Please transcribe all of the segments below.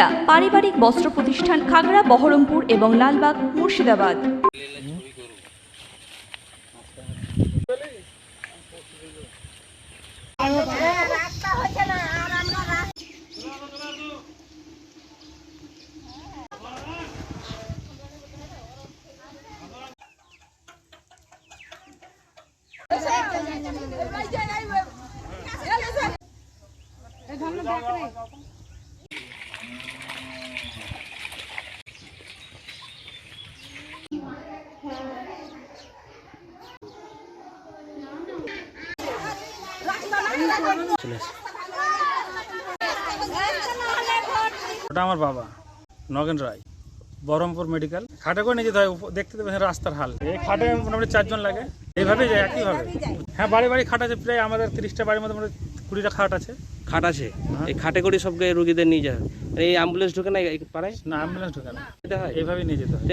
সুনিতা পারিবারিক বস্ত্র প্রতিষ্ঠান খাগড়া বহরমপুর এবং লালবাগ মুর্শিদাবাদ। ওটা আমার বাবা নগেন রায় বহরমপুর মেডিকেল। খাটে করে নিয়ে যেতে হয় দেখতে দেবেন রাস্তার হাল। এই খাটে মোটামুটি চারজন লাগে। এইভাবেই যায় একইভাবে। হ্যাঁ বাড়ি বাড়ি খাট আছে প্রায় আমাদের তিরিশটা বাড়ির মধ্যে মোটামুটি কুড়িটা খাট আছে। খাট আছে? হ্যাঁ। এই খাটে করে সবকে রুগীদের নিয়ে যায় এই অ্যাম্বুলেন্স ঢুকে না পাড়ায়? না অ্যাম্বুলেন্স ঢোকে না। এইভাবেই নিয়ে যেতে হয়।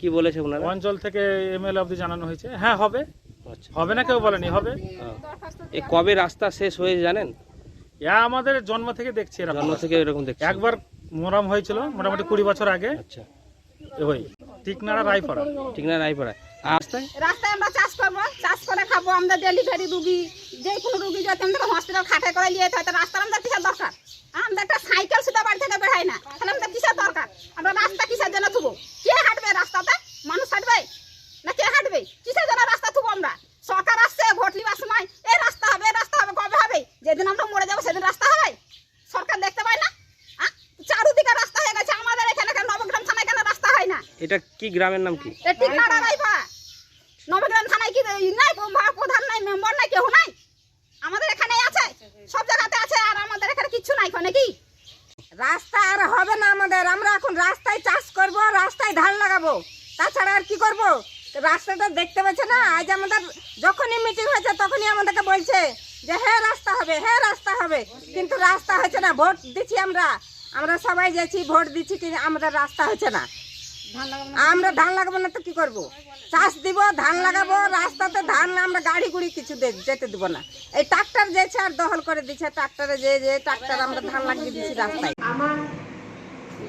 কি বলেছে ওনারা? অঞ্চল থেকে এমএলএ অবধি জানানো হয়েছে। হ্যাঁ হবে। হবে না কেউ বলেনি হবে। এই কবে রাস্তা শেষ হয়ে জানেন? ইয়া আমাদের জন্ম থেকে দেখছি এরকম জন্ম থেকে এরকম দেখছি। একবার মোরাম হয়েছিল মোটামুটি কুড়ি বছর আগে। আচ্ছা। ওই টিকনাড়া রায়পাড়া। ঠিক না রায়পাড়ায় রাস্তায়? রাস্তায় আমরা চাষ করব চাষ করে খাব আমরা ডেলিভারি রুগী যে কোনো রুগী যদি আমাদের হসপিটাল খাটে করে নিয়ে যেতে হয় তো রাস্তার আমাদের কিসের দরকার? আমাদের একটা সাইকেল সুদ্ধা বাড়ি থেকে বেড়াই না তাহলে আমাদের কিসের দরকার? আমরা রাস্তা কিসের জন্য থুবো কে হাঁটবে রাস্তাতে মানুষ হাঁটবে না কে হাঁটবে কিসের জন্য রাস্তা থুবো আমরা সরকার আসছে ভোট লিবার সময় এই রাস্তা হবে এই রাস্তা হবে কবে হবে যেদিন আমরা মরে যাব সেদিন রাস্তা হবে। সরকার দেখতে পায় না? চারুদিকে রাস্তা হয়ে গেছে। আমাদের এখানে কেন নবগ্রাম থানায় কেন রাস্তা হয় না? এটা কি গ্রামের নাম কি? এ ঠিক না রাইভা নবগ্রাম থানায় কি নাই? প্রধান নাই মেম্বার নাই কেউ নাই? আমাদের এখানে আছে। সব জায়গাতে আছে আর আমাদের এখানে কিচ্ছু নাই কোনে কি রাস্তা আর হবে না আমাদের। আমরা এখন রাস্তায় চাষ করব রাস্তায় ধান লাগাবো। তাছাড়া আর কি করব? রাস্তাটা দেখতে পাচ্ছে না। আজ আমাদের যখনই মিটিং হয়েছে তখনই আমাদেরকে বলছে যে হ্যাঁ রাস্তা হবে হ্যাঁ রাস্তা হবে। কিন্তু রাস্তা হচ্ছে না, ভোট দিচ্ছি আমরা। আমরা সবাই যাচ্ছি, ভোট দিচ্ছি কিন্তু আমাদের রাস্তা হচ্ছে না। আমরা ধান লাগাবো না তো কি করব? চাষ দিব, ধান লাগাবো, রাস্তাতে ধান, আমরা গাড়ি গুড়ি কিছু যেতে দিব না। এই ট্রাক্টর যেছে আর দখল করে দিচ্ছে ট্রাক্টরে যে যে ট্রাক্টর আমরা ধান লাগিয়ে দিচ্ছি রাস্তায়। আমার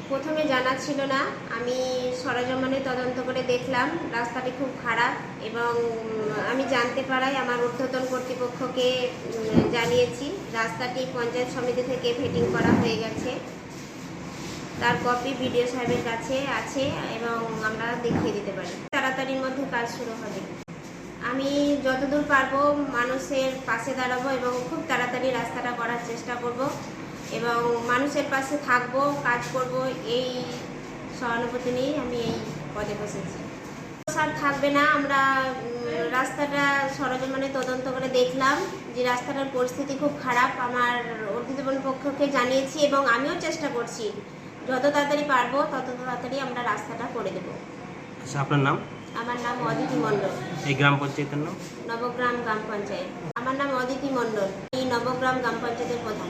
প্রথমে জানা ছিল না। আমি সরজমানে তদন্ত করে দেখলাম, রাস্তাটি খুব খারাপ এবং আমি জানতে পারাই আমার ঊর্ধ্বতন কর্তৃপক্ষকে জানিয়েছি, রাস্তাটি পঞ্চায়েত সমিতি থেকে ফিটিং করা হয়ে গেছে। তার কপি বিডিও সাহেবের কাছে আছে এবং আমরা দেখিয়ে দিতে পারি। তাড়াতাড়ির মধ্যে কাজ শুরু হবে। আমি যতদূর পারব মানুষের পাশে দাঁড়াবো এবং খুব তাড়াতাড়ি রাস্তাটা করার চেষ্টা করব। এবং মানুষের পাশে থাকব কাজ করব এই সহানুভূতি নিয়েই আমি এই পদে বসেছি। স্যার থাকবে না আমরা রাস্তাটা সরজমানে তদন্ত করে দেখলাম যে রাস্তাটার পরিস্থিতি খুব খারাপ। আমার ঊর্ধ্বতন পক্ষকে জানিয়েছি এবং আমিও চেষ্টা করছি যত তাড়াতাড়ি পারব তত তাড়াতাড়ি আমরা রাস্তাটা করে দেব। আচ্ছা আপনার নাম? আমার নাম অদিতি মণ্ডল। এই গ্রাম পঞ্চায়েতের নাম? নবগ্রাম গ্রাম পঞ্চায়েত। আমার নাম অদিতি মণ্ডল এই নবগ্রাম গ্রাম পঞ্চায়েতের প্রধান।